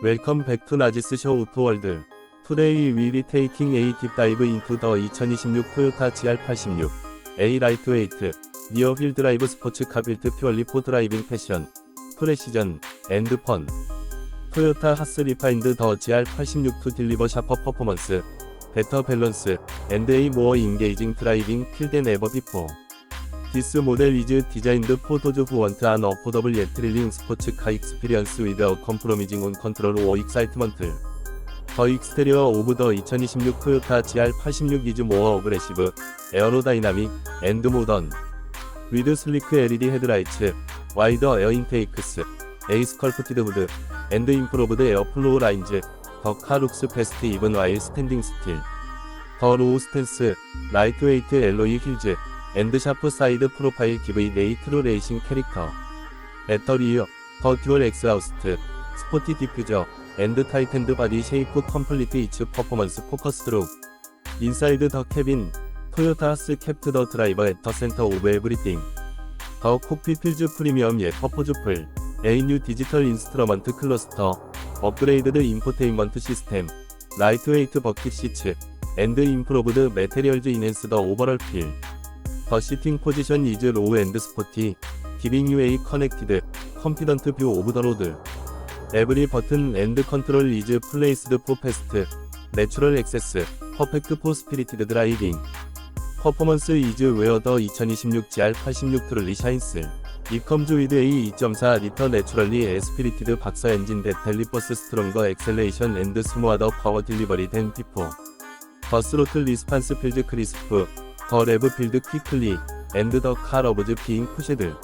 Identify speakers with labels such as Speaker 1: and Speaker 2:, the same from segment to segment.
Speaker 1: 웰컴 백 투 나지스 쇼 우프월드. 투데이 위리 테이킹 에이 딥다이브 인투 더2026 토요타 GR86 A 라이트웨이트 니어 휠 드라이브 스포츠카 빌트 퓨얼리 포 드라이빙 패션 프레시전 앤드 펀 토요타 하스 리파인드 더 GR86 투 딜리버 샤퍼 퍼포먼스 베터 밸런스 앤드 에이 모어 인게이징 드라이빙 필드 네버 비포 This model is designed for those who want an affordable yet thrilling sports car experience without compromising on control or excitement. The exterior of the 2026 Toyota GR86 is more aggressive, aerodynamic, and modern. With slick LED headlights, wider air intakes, a sculpted hood, and improved airflow lines, the car looks fast even while standing still. The low stance, lightweight alloy wheels, 엔드샤프 사이드 프로파일 기브이데이 트로 레이싱 캐릭터 배터리유 더 듀얼 엑스하우스트 스포티 디퓨저 엔드 타이텐드 바디 쉐이프 컴플리트 이츠 퍼포먼스 포커스 트룩 인사이드 더 캐빈 토요타 하스 캡트 더 드라이버 에터 센터 오브 에브리띵 더콕피 필즈 프리미엄 예 퍼포즈풀 에이뉴 디지털 인스트루먼트 클러스터 업그레이드드 인포테인먼트 시스템 라이트웨이트 버킷 시츠 엔드 인프로브드 메테리얼즈 인핸스 더 오버럴 필 The sitting position is low and sporty, giving you a connected, confident view of the road. Every button and control is placed for fast, natural access, perfect for spirited driving. Performance is where the 2026 GR86 트롤리 shines. It comes with a 2.4 리터 naturally aspirated 박사 엔진 that delivers stronger acceleration and smoother power delivery than before. The throttle response feels crisp. 더 레브 필드 퀵클리 앤드 더카 러브즈 비잉 푸시드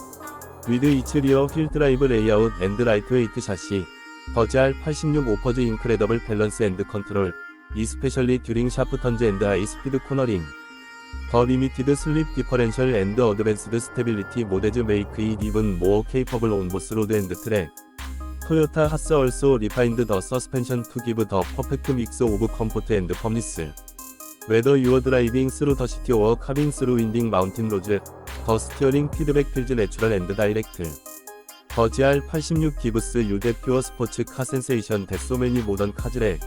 Speaker 1: 위드 이츠 리어 휠 드라이브 레이아웃 앤드 라이트 웨이트 샷시 더지86 오퍼즈 인크레더블 밸런스 앤드 컨트롤 이스페셜리 듀링 샤프 턴즈 앤드 아이 스피드 코너링 더 리미티드 슬립 디퍼렌셜 앤드 어드밴스드 스테빌리티 모데즈 메이크 이 이븐 모어 케이퍼블 온 보스 로드 앤드 트랙 토요타 핫스 얼소 리파인드 더 서스펜션 투 기브 더 퍼펙트 믹스 오브 컴포트 앤드 펌니스 Whether you are driving through the city or carving through winding mountain roads, the steering feedback feels natural and direct. The GR86 gives you that pure sports car sensation that so many modern cars lack.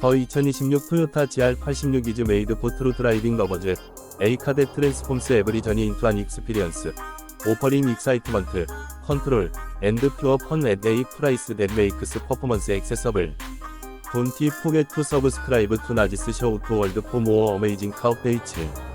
Speaker 1: The 2026 Toyota GR86 is made for true driving lovers, a car that transforms every journey into an experience. offering excitement, control, and pure fun at a price that makes performance accessible. 본티포게투 서브스크라이브 투 나지스 쇼우 투 월드 포 모어 어메이징 카우 페이츠